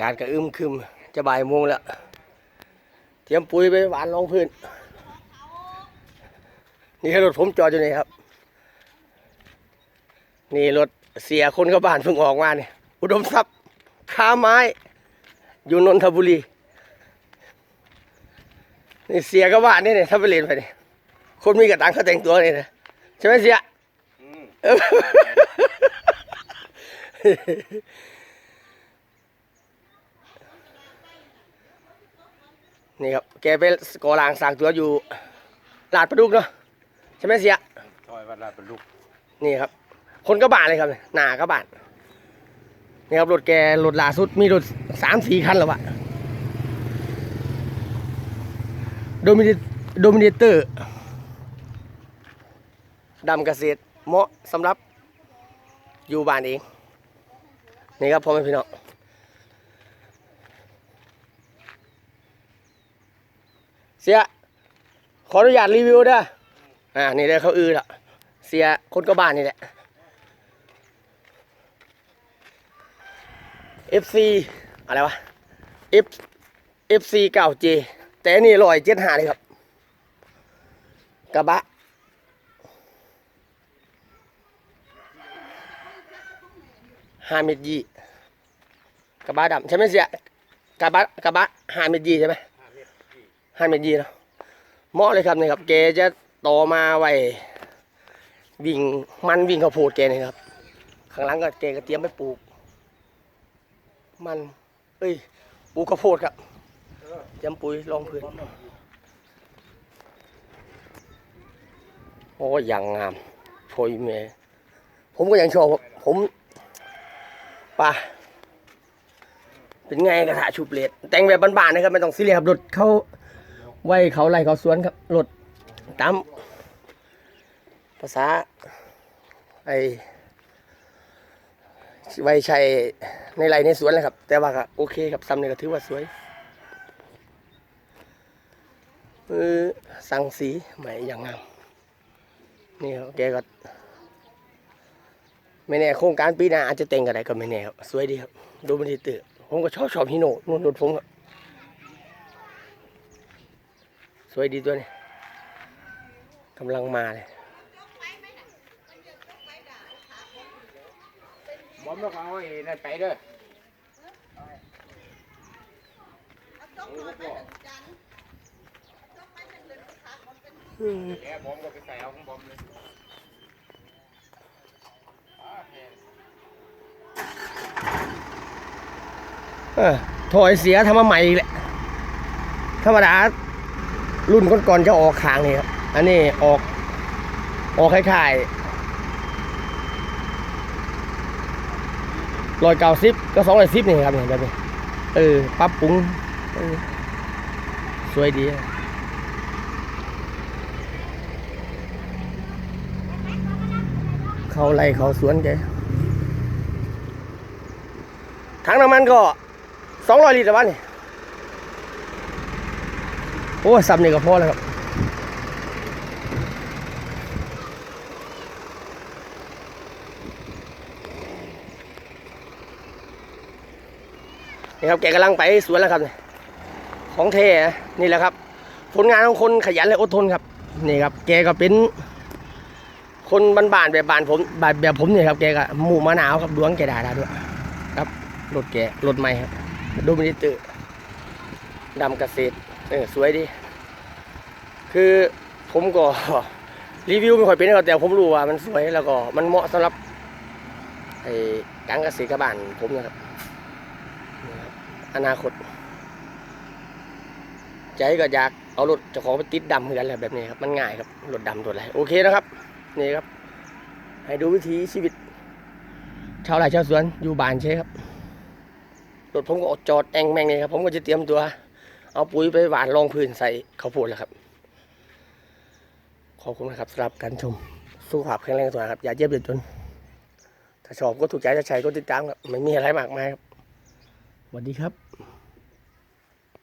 การกระอึมครึมจะบ่ายโมงแล้ว เตรียมปุ๋ยไปหวานรองพื้น นี่รถผมจอดอยู่นี่ครับ นี่รถเสียคนเข้าบ้านเพิ่งออกมาเนี่ยอุดมทรัพย์ค้าไม้ อยู่นนทบุรี นี่เสียก็บ้านนี่เนี่ยถ้าไปเรียนไปเนี่ยคนมีกระตังเขาแต่งตัวนี่นะใช่ไหมเสีย เออ นี่ครับแกไปก่อรางสร้างตัวอยู่ลาดประดุกเนาะใช่ไหมเสียซอยวัดลาดเป็นลูกนี่ครับ คนกระบะเลยครับหนากระบะนี่ครับรถแกรถล่าสุดมีรถสามสี่คันแล้ววะโดมิเนโดมิเนเตอร์ดำเกษตรเหมาะสำหรับอยู่บ้านเอง นี่ครับพ่อแม่พี่น้อง เสีย ขออนุญาตรีวิวเด้ออ่า นี่ได้เขาอือละเสียคนก็บ้านนี่แหละ FC อะไรวะ F FC เก่า J แต่นี่ลอยเจ็ดหาเลยครับ กระบะห้าเมตรยี่กระบะดำใช่ไหมเสียกระบะกระบะห้าเมตรยี่ใช่ไหม ห้าเมตรยี่เนาะเหมาะเลยครับนี่ครับเกจะต่อมาไว้วิ่งมันวิ่งข้าวโพดแกนี่ครับข้างหลังก็แกก็เตรียมไปปลูก มัน เอ้ยปลูกข้าวโพดครับเตรียมปุ๋ยรองพื้นโอ้ยอย่างงามโพยเมผมก็ยังชอบผมป่ะเป็นไงกระถาชูเปลดแต่งแบบบ้านๆนะครับไม่ต้องซีเรียสครับรถเขา ไว้เขาไล่เขาสวนครับรถตามภาษาไอไว้ใช้ในไรในสวนเลยครับ แต่ว่าก็โอเคครับซ้ำนี่ก็ถือว่าสวยเออสังสีใหม่อย่างงามนี่ครับแกก็ไม่แน่โครงการปีหน้าอาจจะแต่งอะไรก็ไม่แน่ครับสวยดีครับ ดูมันดีตื่นผมก็ชอบชอบฮิโน่นู่นรถผมครับส วยดีตัวนี้กำลังมาเลยบอมต้องเอาไอ้นั่นไปเด้ออืมแกบอมก็ไปใส่เอาของบอมเลยเออถอยเสียทำมาใหม่อีกแหละธรรมดา รุ่นก่อนๆจะออกขางนี่ครับ อันนี้ออก ออกคล้ายๆร้อยเก้าสิบก็สองร้อยสิบนี่ครับเนี่ยแบบนี้เออปรับปรุงสวยดีเขาไล่เขาสวนแกถังน้ำมันก็สองร้อยลิตรวันนี่ อ้ซับนี่ก็พอแล้วครับนี่ครับแกกำลังไปสวนแล้วครับ ของเทนะนี่แหละครับ ผลงานของคนขยันและอดทนครับ นี่ครับ แกก็เป็น คนบ้านๆแบบบ้านผมแบบแบบผมเนี่ยครับแกก็หมู่มะนาวครับดวงแกดาดาด้วยครับรถแกรถใหม่ครับดูมินิเตอร์ดำเกษตร เออสวยดี คือผมก็รีวิวไม่ค่อยเป็นครับแต่ผมรู้ว่ามันสวยแล้วก็มันเหมาะสำหรับไอ้การเกษตรกบบ้านผมนะครับอนาคต ใจก็อยากเอารถจ้าขอไปติดดำเหมือนกันแหละแบบนี้ครับมันง่ายครับรถดำรถอะไรโอเคนะครับ นี่ครับ ให้ดูวิถีชีวิต ชาวไร่ชาวสวนอยู่บ้านใช่ครับรถผมก็จอดแองแมงเลยครับ ผมก็จะเตรียมตัว เอาปุ๋ยไปหว่านรองพื้นใส่ข้าวโพดแล้วครับ ขอบคุณนะครับสำหรับการชมสุขภาพแข็งแรงตัวนะครับ อย่าเย็บเด็ดจน ถ้าชอบก็ถูกใจจะใช้ก็ติดตามครับไม่มีอะไรมากมายครับสวัสดีครับ